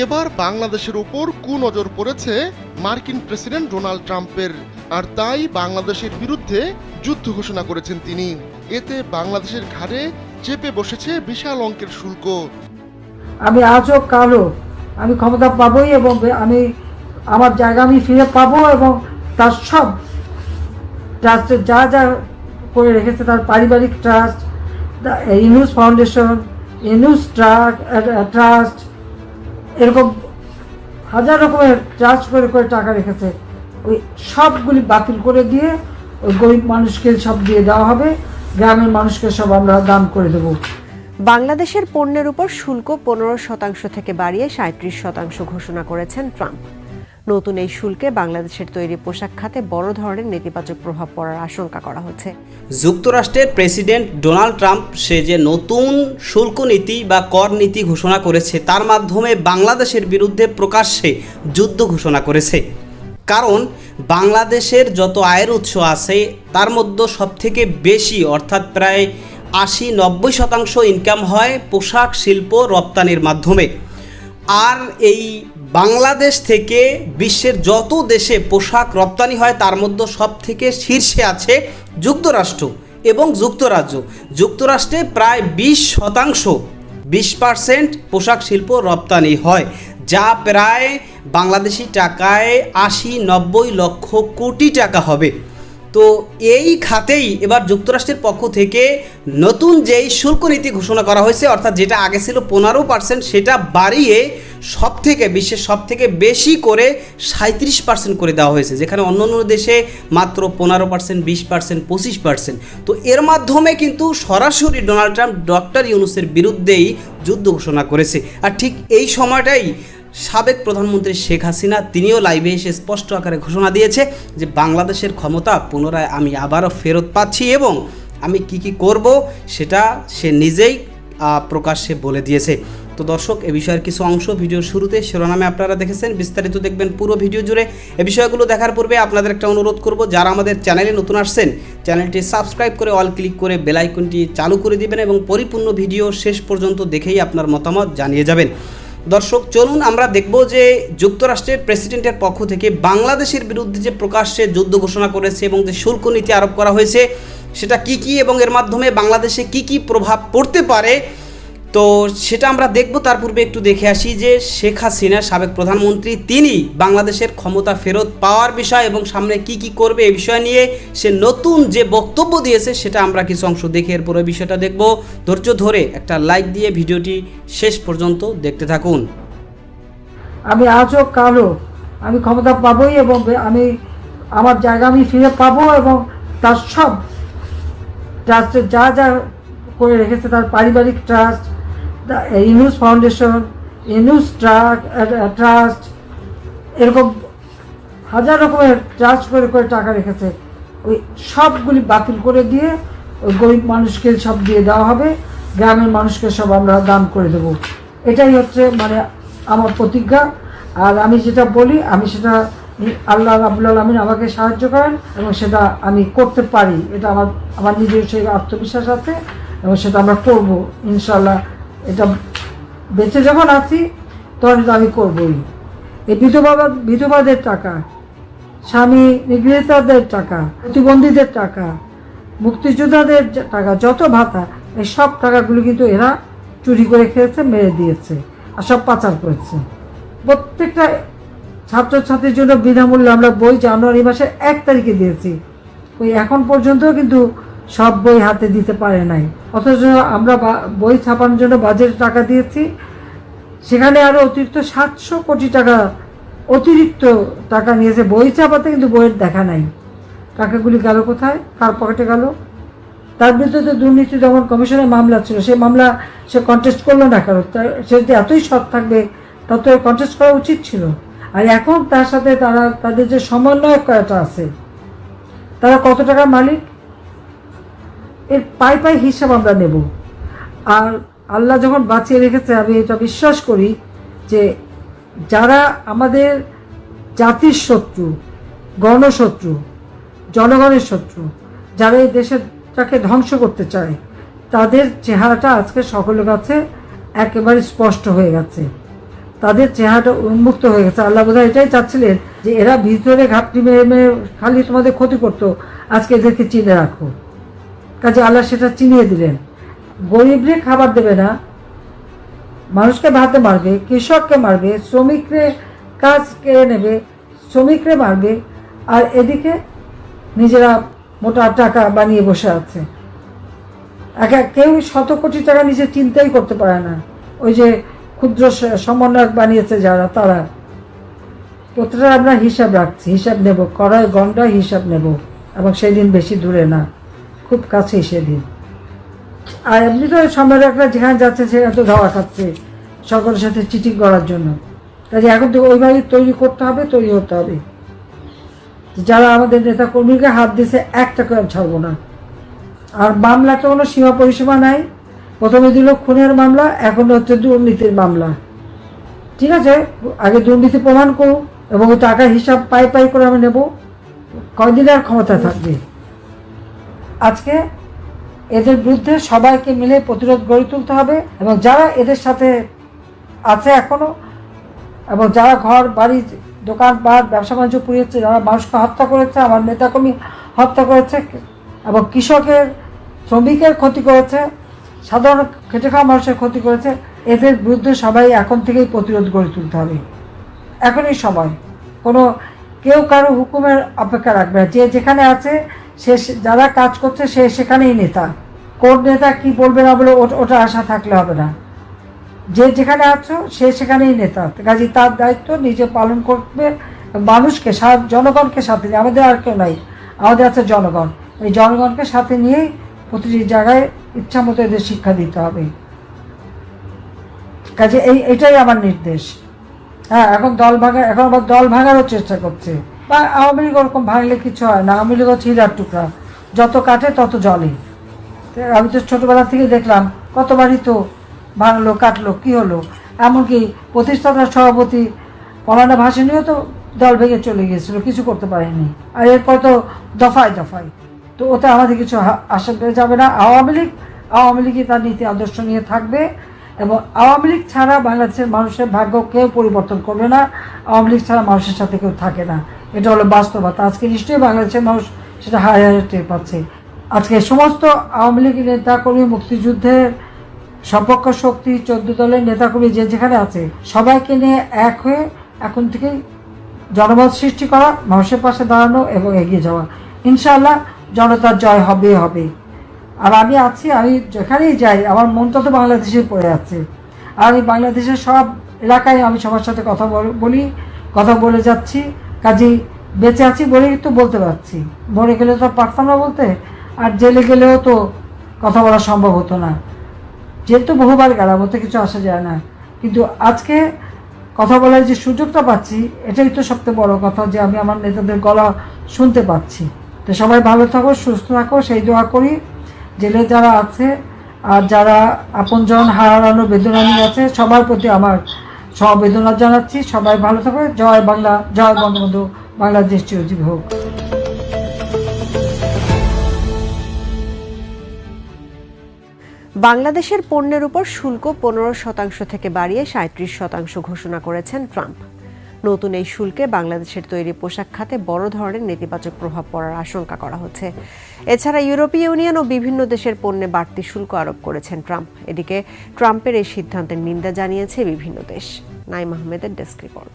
এবার বাংলাদেশের উপর কুনজর পড়েছে মার্কিন প্রেসিডেন্ট ডোনাল্ড ট্রাম্পের, আর তাই বাংলাদেশের বিরুদ্ধে যুদ্ধ ঘোষণা করেছেন তিনি। এতে বাংলাদেশের ঘাড়ে চেপে বসেছে বিশাল অঙ্কের শুল্ক। আমি আজও কালো। আমি ক্ষমতা পাবোই এবং আমি আমার জায়গা আমি ফিরে পাবো এবং তার সব ট্রাস্টের যা যা করে রেখেছে তার পারিবারিক trust Yunus foundation Yunus trust এরকম হাজার রকমের চার্জ করে করে টাকা রেখেছে। ওই সবগুলি বাতিল করে দিয়ে ওই গরিব মানুষকে সব দিয়ে দেওয়া হবে। গ্রামের মানুষকে সব আমরা দান করে দেব। বাংলাদেশের পণ্যের উপর শুল্ক পনেরো শতাংশ থেকে বাড়িয়ে সাঁত্রিশ শতাংশ ঘোষণা করেছেন ট্রাম্প। নতুন এই শুল্কে বাংলাদেশের তৈরি পোশাক খাতে বড় ধরনের নেতিবাচক প্রভাব পড়ার আশঙ্কা করা হচ্ছে। যুক্তরাষ্ট্রের প্রেসিডেন্ট ডোনাল্ড ট্রাম্প সে যে নতুন শুল্ক নীতি বা কর নীতি ঘোষণা করেছে, তার মাধ্যমে বাংলাদেশের বিরুদ্ধে প্রকাশ্যে যুদ্ধ ঘোষণা করেছে। কারণ, বাংলাদেশের যত আয়ের উৎস আছে, তার মধ্যে সবথেকে বেশি, অর্থাৎ প্রায় আশি নব্বই শতাংশ ইনকাম হয় পোশাক শিল্প রপ্তানির মাধ্যমে। আর এই বাংলাদেশ থেকে বিশ্বের যত দেশে পোশাক রপ্তানি হয়, তার মধ্যে সব থেকে শীর্ষে আছে যুক্তরাষ্ট্র এবং যুক্তরাজ্য। যুক্তরাষ্ট্রে প্রায় বিশ শতাংশ, বিশ পার্সেন্ট পোশাক শিল্প রপ্তানি হয়, যা প্রায় বাংলাদেশি টাকায় আশি নব্বই লক্ষ কোটি টাকা হবে। তো এই খাতেই এবার যুক্তরাষ্ট্রের পক্ষ থেকে নতুন যেই শুল্ক নীতি ঘোষণা করা হয়েছে, অর্থাৎ যেটা আগে ছিল পনেরো পার্সেন্ট সেটা বাড়িয়ে সব থেকে বিশ্বের সব থেকে বেশি করে সাঁত্রিশ পার্সেন্ট করে দেওয়া হয়েছে। যেখানে অন্য অন্য দেশে মাত্র পনেরো পার্সেন্ট বিশ পার্সেন্ট পঁচিশ পার্সেন্ট তো এর মাধ্যমে কিন্তু সরাসরি ডোনাল্ড ট্রাম্প ডক্টর ইউনুসের বিরুদ্ধেই যুদ্ধ ঘোষণা করেছে। আর ঠিক এই সময়টাই সাবেক প্রধানমন্ত্রী শেখ হাসিনা, তিনিও লাইভে এসে স্পষ্ট আকারে ঘোষণা দিয়েছে যে বাংলাদেশের ক্ষমতা পুনরায় আমি আবারও ফেরত পাচ্ছি এবং আমি কি কি করব সেটা সে নিজেই প্রকাশ্যে বলে দিয়েছে। তো দর্শক, এ বিষয়ের কিছু অংশ ভিডিওর শুরুতে শিরোনামে আপনারা দেখেছেন। বিস্তারিত দেখবেন পুরো ভিডিও জুড়ে। এ বিষয়গুলো দেখার পূর্বে আপনাদের একটা অনুরোধ করব, যারা আমাদের চ্যানেলে নতুন আসছেন, চ্যানেলটি সাবস্ক্রাইব করে অল ক্লিক করে বেল আইকনটি চালু করে দিবেন এবং পরিপূর্ণ ভিডিও শেষ পর্যন্ত দেখেই আপনার মতামত জানিয়ে যাবেন। দর্শক, চলুন আমরা দেখব যে যুক্তরাষ্ট্রের প্রেসিডেন্টের পক্ষ থেকে বাংলাদেশের বিরুদ্ধে যে প্রকাশ্যে যুদ্ধ ঘোষণা করেছে এবং যে শুল্ক নীতি আরোপ করা হয়েছে, সেটা কি কি এবং এর মাধ্যমে বাংলাদেশে কি কি প্রভাব পড়তে পারে তো সেটা আমরা দেখব, তার পূর্বে একটু দেখে আসি যে শেখ হাসিনা, সাবেক প্রধানমন্ত্রী, তিনি বাংলাদেশের ক্ষমতা ফেরত পাওয়ার বিষয় এবং সামনে কি কি করবে এই বিষয় নিয়ে সে নতুন যে বক্তব্য দিয়েছে সেটা আমরা কিছু অংশ দেখে এরপরে বিষয়টা দেখব। ধৈর্য ধরে একটা লাইক দিয়ে ভিডিওটি শেষ পর্যন্ত দেখতে থাকুন। আমি আজও কালো, আমি ক্ষমতা পাবোই এবং আমি আমার জায়গা আমি ফিরে পাবো এবং তার সব ট্রাস্টের যা যা করে রেখেছে, তার পারিবারিক trust Yunus foundation Yunus trust এরকম হাজার রকমের ট্রাস্ট করে করে টাকা রেখেছে। ওই সবগুলি বাতিল করে দিয়ে ওই গরিব মানুষকে সব দিয়ে দেওয়া হবে। গ্রামের মানুষকে সব আমরা দান করে দেবো। এটাই হচ্ছে মানে আমার প্রতিজ্ঞা। আর আমি যেটা বলি, আমি সেটা আল্লাহ রাবুল আলমিন আমাকে সাহায্য করেন এবং সেটা আমি করতে পারি। এটা আমার আমার নিজের সেই আত্মবিশ্বাস আছে এবং সেটা আমরা করব ইনশাল্লাহ এটা বেঁচে যখন আছি, তখন আমি করবই। এই বিধবা বিধবাদের টাকা, স্বামী নিগৃহীতাদের টাকা, প্রতিবন্ধীদের টাকা, মুক্তিযোদ্ধাদের টাকা, যত ভাতা, এই সব টাকাগুলো কিন্তু এরা চুরি করে খেয়েছে, মেরে দিয়েছে আর সব পাচার করেছে। প্রত্যেকটা ছাত্রছাত্রীর জন্য বিনামূল্যে আমরা বই জানুয়ারি মাসের এক তারিখে দিয়েছি। ওই এখন পর্যন্ত কিন্তু সব বই হাতে দিতে পারে নাই। অথচ আমরা বই ছাপানোর জন্য বাজেট টাকা দিয়েছি। সেখানে আরও অতিরিক্ত সাতশো কোটি টাকা, অতিরিক্ত টাকা নিয়েছে। বই চাপাতে কিন্তু বইয়ের দেখা নাই। টাকাগুলি গেল কোথায়? কার পকেটে গেল? তার বিরুদ্ধে দুর্নীতি দমন কমিশনের মামলা ছিল। সেই মামলা সে কন্টেস্ট করল না কারও সে যদি এতই সৎ থাকবে তত কন্টেস্ট করা উচিত ছিল। আর এখন তার সাথে তারা তাদের যে সমন্বয়ক কয়টা আছে, তারা কত টাকার মালিক? এর পাই পাই হিসাব আমরা নেব। আর আল্লাহ যখন বাঁচিয়ে রেখেছে, আমি এটা বিশ্বাস করি যে যারা আমাদের জাতির শত্রু, গণশত্রু, জনগণের শত্রু, যারা এই দেশটাকে ধ্বংস করতে চায়, তাদের চেহারাটা আজকে সকলের কাছে একেবারে স্পষ্ট হয়ে গেছে। তাদের চেহারাটা উন্মুক্ত হয়ে গেছে। আল্লাহ বোধহয় এটাই চাচ্ছিলেন যে এরা ভিতরে ঘাপটি মেরে মেরে খালি তোমাদের ক্ষতি করতো, আজকে এদেরকে চিনে রাখো। কাজে আল্লাহ সেটা চিনিয়ে দিলেন। গরিবরে খাবার দেবে না। মানুষকে ভাতে মারবে, কৃষককে মারবে শ্রমিকরে কাজ কেড়ে নেবে, শ্রমিকরে মারবে, আর এদিকে নিজেরা মোটা টাকা বানিয়ে বসে আছে। একা কেউ শত কোটি টাকা নিজে চিন্তাই করতে পারে না। ওই যে ক্ষুদ্র সমন্বয়ক বানিয়েছে যারা, তারা। প্রতিটা আমরা হিসাব রাখছি, হিসাব নেব, কড়াই গন্ডায় হিসাব নেব, এবং সেদিন বেশি দূরে না। খুব কাছেই সেদিন আর এমনি তো সম্রাটরা যেখানে যাচ্ছে সেখানে তো ধাওয়া খাচ্ছে সকলের সাথে চিটিং করার জন্য। কাজে এখন তো ওইভাবে তৈরি করতে হবে, তৈরি হতে হবে। যারা আমাদের নেতা কর্মীকে হাত দিয়েছে, একটা করে ছাড়বো না। আর মামলা তো কোনো সীমা পরিসীমা নাই। প্রথমে দিল খুনের মামলা, এখন হচ্ছে দুর্নীতির মামলা। ঠিক আছে, আগে দুর্নীতি প্রমাণ করুন এবং টাকার হিসাব পাই পাই করে আমি নেব। কয়দিন আর ক্ষমতা থাকবে? আজকে এদের বিরুদ্ধে সবাইকে মিলে প্রতিরোধ গড়ে তুলতে হবে এবং যারা এদের সাথে আছে এখনও এবং যারা ঘর, বাড়ি, দোকান দোকানপাট ব্যবসা বাণিজ্য পুড়িয়েছে, যারা মানুষকে হত্যা করেছে, আমার নেতাকর্মী হত্যা করেছে এবং কৃষকের, শ্রমিকের ক্ষতি করেছে, সাধারণ খেটে খাওয়া মানুষের ক্ষতি করেছে, এদের বিরুদ্ধে সবাই এখন থেকেই প্রতিরোধ গড়ে তুলতে হবে। এখনই সময়। কোনো কেউ কারও হুকুমের অপেক্ষা রাখবে না। যে যেখানে আছে সে যারা কাজ করছে সে সেখানেই নেতা। কোন নেতা কি বলবে না বলে ওটা- আশা থাকলে হবে না। যে যেখানে আছো সে সেখানেই নেতা। কাজে তার দায়িত্ব নিজে পালন করবে মানুষকে জনগণকে সাথে নিয়ে। আমাদের আর কেউ নাই। আমাদের আছে জনগণ। এই জনগণকে সাথে নিয়েই প্রতিটি জায়গায় ইচ্ছা মতো এদের শিক্ষা দিতে হবে। কাজে এই এটাই আমার নির্দেশ। হ্যাঁ এখন দল ভাঙা এখন আবার দল ভাঙারও চেষ্টা করছে। আওয়ামী লীগ ওরকম ভাঙলে কিছু হয় না। আওয়ামী লীগ হচ্ছে হীরার টুকরা। যত কাটে তত জলে আমি তো ছোটবেলা থেকে দেখলাম, কতবারই তো ভাঙলো, কাটলো, কি হলো? এমনকি প্রতিষ্ঠাতা সভাপতি পলানা ভাসানিও তো দল ভেঙে চলে গিয়েছিল, কিছু করতে পারেনি। আর এরপর তো দফায় দফায়। তো ওতে আমাদের কিছু আশা পেয়ে যাবে না। আওয়ামী লীগ, আওয়ামী লীগই তার নীতি আদর্শ নিয়ে থাকবে এবং আওয়ামী লীগ ছাড়া বাংলাদেশের মানুষের ভাগ্য কেউ পরিবর্তন করবে না। আওয়ামী লীগ ছাড়া মানুষের সাথে কেউ থাকে না। এটা হলো বাস্তবতা। আজকে নিশ্চয়ই বাংলাদেশের মানুষ সেটা হায় হায় টের পাচ্ছে। আজকে সমস্ত আওয়ামী লীগ নেতাকর্মী মুক্তিযুদ্ধের সপক্ষ শক্তি, চোদ্দ দলের নেতাকর্মী যে যেখানে আছে, সবাইকে নিয়ে এক হয়ে এখন থেকেই জনমত সৃষ্টি করা, মানুষের পাশে দাঁড়ানো এবং এগিয়ে যাওয়া। ইনশাআল্লাহ জনতার জয় হবে হবে। আর আমি আছি, আমি যেখানেই যাই, আমার মনটা তো বাংলাদেশে পড়ে আছে। আর আমি বাংলাদেশের সব এলাকায় আমি সবার সাথে কথা বলি, কথা বলে যাচ্ছি। কাজেই বেঁচে আছি বলেই তো বলতে পারছি। মরে গেলে তো পারতাম না বলতে, আর জেলে গেলেও তো কথা বলা সম্ভব হতো না। যেহেতু বহুবার গেলাম, ওতে কিছু আসা যায় না। কিন্তু আজকে কথা বলার যে সুযোগটা পাচ্ছি, এটাই তো সবচেয়ে বড় কথা যে আমি আমার নেতাদের গলা শুনতে পাচ্ছি। তো সবাই ভালো থাকো, সুস্থ থাকো, সেই দোয়া করি। জেলে যারা আছে আর যারা আপনজন হারানোর বেদনা নিয়ে আছে, সবার প্রতি আমার সমবেদনা জানাচ্ছি। সবাই ভালো থাকবে জয় বাংলা, জয় বঙ্গবন্ধু। বাংলাদেশ চিরজীবী হোক। বাংলাদেশের পণ্যের উপর শুল্ক পনেরো শতাংশ থেকে বাড়িয়ে সাঁত্রিশ শতাংশ ঘোষণা করেছেন ট্রাম্প। নতুন এই শুল্কে বাংলাদেশের তৈরি পোশাক খাতে বড় ধরনের নেতিবাচক প্রভাব পড়ার আশঙ্কা করা হচ্ছে। এছাড়া ইউরোপীয় ইউনিয়ন ও বিভিন্ন দেশের পণ্যে বাড়তি শুল্ক আরোপ করেছেন ট্রাম্প। এদিকে ট্রাম্পের এই সিদ্ধান্তের নিন্দা জানিয়েছে বিভিন্ন দেশ। নাইম আহমেদের ডেস্ক রিপোর্ট।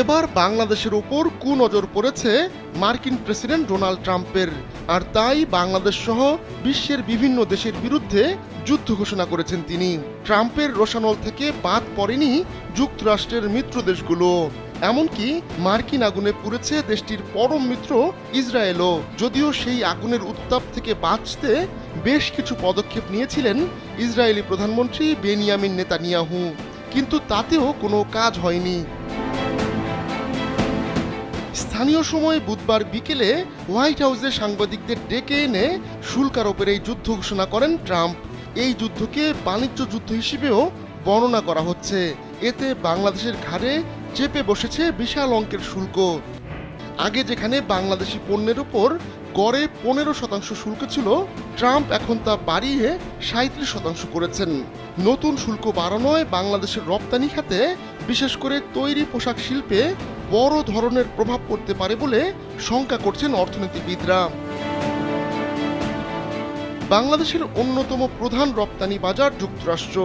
এবার বাংলাদেশের উপর কুনজর পড়েছে মার্কিন প্রেসিডেন্ট ডোনাল্ড ট্রাম্পের। আর তাই বাংলাদেশ সহ বিশ্বের বিভিন্ন দেশের বিরুদ্ধে যুদ্ধ ঘোষণা করেছেন তিনি। ট্রাম্পের রোশানল থেকে বাদ পড়েনি যুক্তরাষ্ট্রের মিত্র দেশগুলো। এমনকি মার্কিন আগুনে পুড়েছে দেশটির পরম মিত্র ইসরায়েলও। যদিও সেই আগুনের উত্তাপ থেকে বাঁচতে বেশ কিছু পদক্ষেপ নিয়েছিলেন ইসরায়েলি প্রধানমন্ত্রী বেনিয়ামিন নেতানিয়াহু। কিন্তু তাতেও কোনো কাজ হয়নি। স্থানীয় সময় বুধবার বিকেলে হোয়াইট হাউসে সাংবাদিকদের ডেকে এনে শুল্ক আরোপের এই যুদ্ধ ঘোষণা করেন ট্রাম্প। এই যুদ্ধকে বাণিজ্য যুদ্ধ হিসেবেও বর্ণনা করা হচ্ছে। এতে বাংলাদেশের ঘাড়ে চেপে বসেছে বিশাল অঙ্কের শুল্ক। আগে যেখানে বাংলাদেশি পণ্যের উপর গড়ে পনেরো শতাংশ শুল্ক ছিল, ট্রাম্প এখন তা বাড়িয়ে সাঁত্রিশ শতাংশ করেছেন। নতুন শুল্ক বাড়ানোয় বাংলাদেশের রপ্তানি খাতে বিশেষ করে তৈরি পোশাক শিল্পে বড় ধরনের প্রভাব পড়তে পারে বলে শঙ্কা করছেন অর্থনীতিবিদরা। বাংলাদেশের অন্যতম প্রধান রপ্তানি বাজার যুক্তরাষ্ট্র।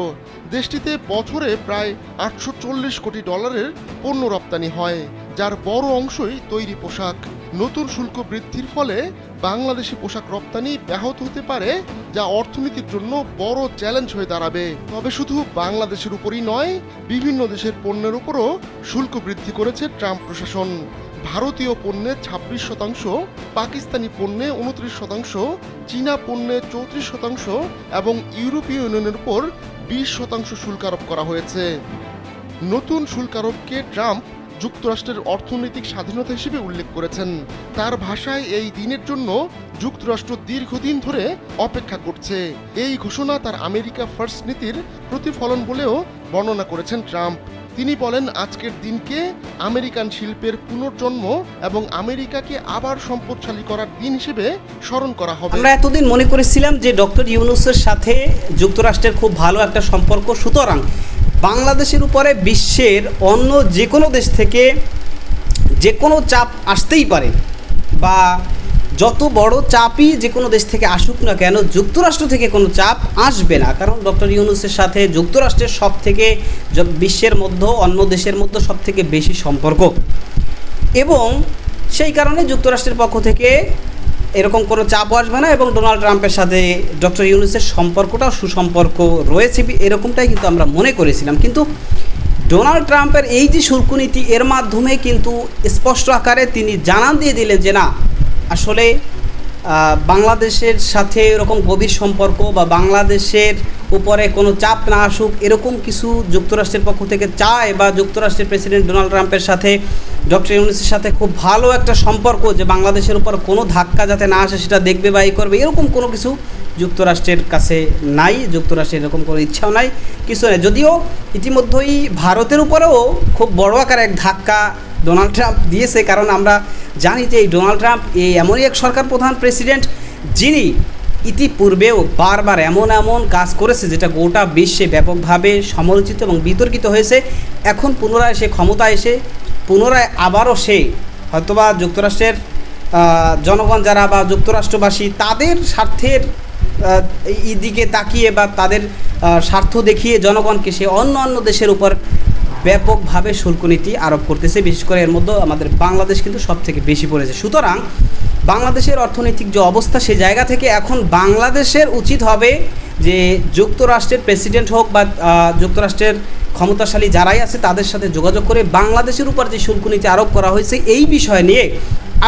দেশটিতে বছরে প্রায় আটশো চল্লিশ কোটি ডলারের পণ্য রপ্তানি হয়, যার বড় অংশই তৈরি পোশাক। নতুন শুল্ক বৃদ্ধির ফলে বাংলাদেশি পোশাক রপ্তানি ব্যাহত হতে পারে, যা অর্থনীতির জন্য বড় চ্যালেঞ্জ হয়ে দাঁড়াবে। তবে শুধু বাংলাদেশের উপরই নয়, বিভিন্ন দেশের পণ্যের উপরও শুল্ক বৃদ্ধি করেছে ট্রাম্প প্রশাসন। ভারতীয় পণ্যে ছাব্বিশ শতাংশ, পাকিস্তানি পণ্যে উনত্রিশ শতাংশ, চীনা পণ্যে চৌত্রিশ শতাংশ এবং ইউরোপীয় ইউনিয়নের উপর বিশ শতাংশ শুল্ক আরোপ করা হয়েছে। নতুন শুল্ক আরোপকে ট্রাম্প যুক্তরাষ্ট্রের অর্থনৈতিক স্বাধীনতা হিসেবে উল্লেখ করেছেন। তার ভাষায় এই দিনের জন্য যুক্তরাষ্ট্র দীর্ঘদিন ধরে অপেক্ষা করছে। এই ঘোষণা তার আমেরিকা ফার্স্ট নীতির প্রতিফলন বলেও বর্ণনা করেছেন ট্রাম্প। তিনি বলেন, আজকের দিনকে আমেরিকান শিল্পের পুনর্জন্ম এবং আমেরিকাকে আবার সম্পদশালী করার দিন হিসেবে স্মরণ করা হবে। আমরা এতদিন মনে করেছিলাম যে ডক্টর ইউনুসের সাথে যুক্তরাষ্ট্রের খুব ভালো একটা সম্পর্ক সুতরাং বাংলাদেশের উপরে বিশ্বের অন্য যে কোনো দেশ থেকে যে কোনো চাপ আসতেই পারে বা যত বড় চাপই যে কোনো দেশ থেকে আসুক না কেন, যুক্তরাষ্ট্র থেকে কোনো চাপ আসবে না। কারণ ডক্টর ইউনুসের সাথে যুক্তরাষ্ট্রের সব থেকে বিশ্বের মধ্যে, অন্য দেশের মধ্যে সব থেকে বেশি সম্পর্ক। এবং সেই কারণে যুক্তরাষ্ট্রের পক্ষ থেকে এরকম কোনো চাপও আসবে না এবং ডোনাল্ড ট্রাম্পের সাথে ডক্টর ইউনুসের সম্পর্কটাও সুসম্পর্ক রয়েছে এরকমটাই কিন্তু আমরা মনে করেছিলাম। কিন্তু ডোনাল্ড ট্রাম্পের এই যে শুল্ক নীতি এর মাধ্যমে কিন্তু স্পষ্ট আকারে তিনি জানান দিয়ে দিলেন যে না আসলে বাংলাদেশের সাথে এরকম গভীর সম্পর্ক বা বাংলাদেশের উপরে কোনো চাপ না আসুক, এরকম কিছু যুক্তরাষ্ট্রের পক্ষ থেকে চায় বা যুক্তরাষ্ট্রের প্রেসিডেন্ট ডোনাল্ড ট্রাম্পের সাথে, ডক্টর ইউনুসের সাথে খুব ভালো একটা সম্পর্ক যে বাংলাদেশের উপর কোনো ধাক্কা যাতে না আসে সেটা দেখবে বা এই করবে, এরকম কোনো কিছু যুক্তরাষ্ট্রের কাছে নাই, যুক্তরাষ্ট্রের এরকম কোনো ইচ্ছাও নাই, কিছু নেই। যদিও ইতিমধ্যেই ভারতের উপরেও খুব বড় আকার এক ধাক্কা ডোনাল্ড ট্রাম্প দিয়েছে, কারণ আমরা জানি যে এই ডোনাল্ড ট্রাম্প, এই এমনই এক সরকার প্রধান প্রেসিডেন্ট, যিনি ইতিপূর্বেও বারবার এমন এমন কাজ করেছে যেটা গোটা বিশ্বে ব্যাপকভাবে সমালোচিত এবং বিতর্কিত হয়েছে। এখন পুনরায় সে ক্ষমতা এসে, পুনরায় আবারও সে হয়তোবা যুক্তরাষ্ট্রের জনগণ যারা বা যুক্তরাষ্ট্রবাসী, তাদের স্বার্থের এই দিকে তাকিয়ে বা তাদের স্বার্থ দেখিয়ে জনগণকে সে অন্য অন্য দেশের উপর ব্যাপকভাবে শুল্ক নীতি আরোপ করতেছে। বিশেষ করে এর মধ্যে আমাদের বাংলাদেশ কিন্তু সব থেকে বেশি পড়েছে। সুতরাং বাংলাদেশের অর্থনৈতিক যে অবস্থা সেই জায়গা থেকে এখন বাংলাদেশের উচিত হবে যে যুক্তরাষ্ট্রের প্রেসিডেন্ট হোক বা যুক্তরাষ্ট্রের ক্ষমতাশালী যারাই আছে তাদের সাথে যোগাযোগ করে বাংলাদেশের উপর যে শুল্ক নীতি আরোপ করা হয়েছে, এই বিষয় নিয়ে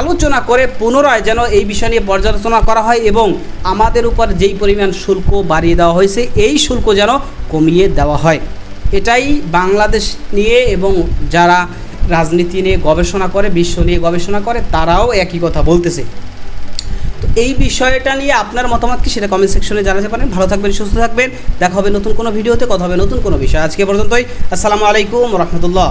আলোচনা করে পুনরায় যেন এই বিষয় নিয়ে পর্যালোচনা করা হয় এবং আমাদের উপর যেই পরিমাণ শুল্ক বাড়িয়ে দেওয়া হয়েছে, এই শুল্ক যেন কমিয়ে দেওয়া হয়। এটাই বাংলাদেশ নিয়ে এবং যারা রাজনীতি নিয়ে গবেষণা করে, বিশ্ব নিয়ে গবেষণা করে, তারাও একই কথা বলতেছে। তো এই বিষয়টা নিয়ে আপনার মতামত কি সেটা কমেন্ট সেকশনে জানাতে পারেন। ভালো থাকবেন, সুস্থ থাকবেন। দেখা হবে নতুন কোনো ভিডিওতে কথা হবে নতুন কোনো বিষয়। আজকে পর্যন্তই। আসসালামু আলাইকুম রহমতুল্লাহ।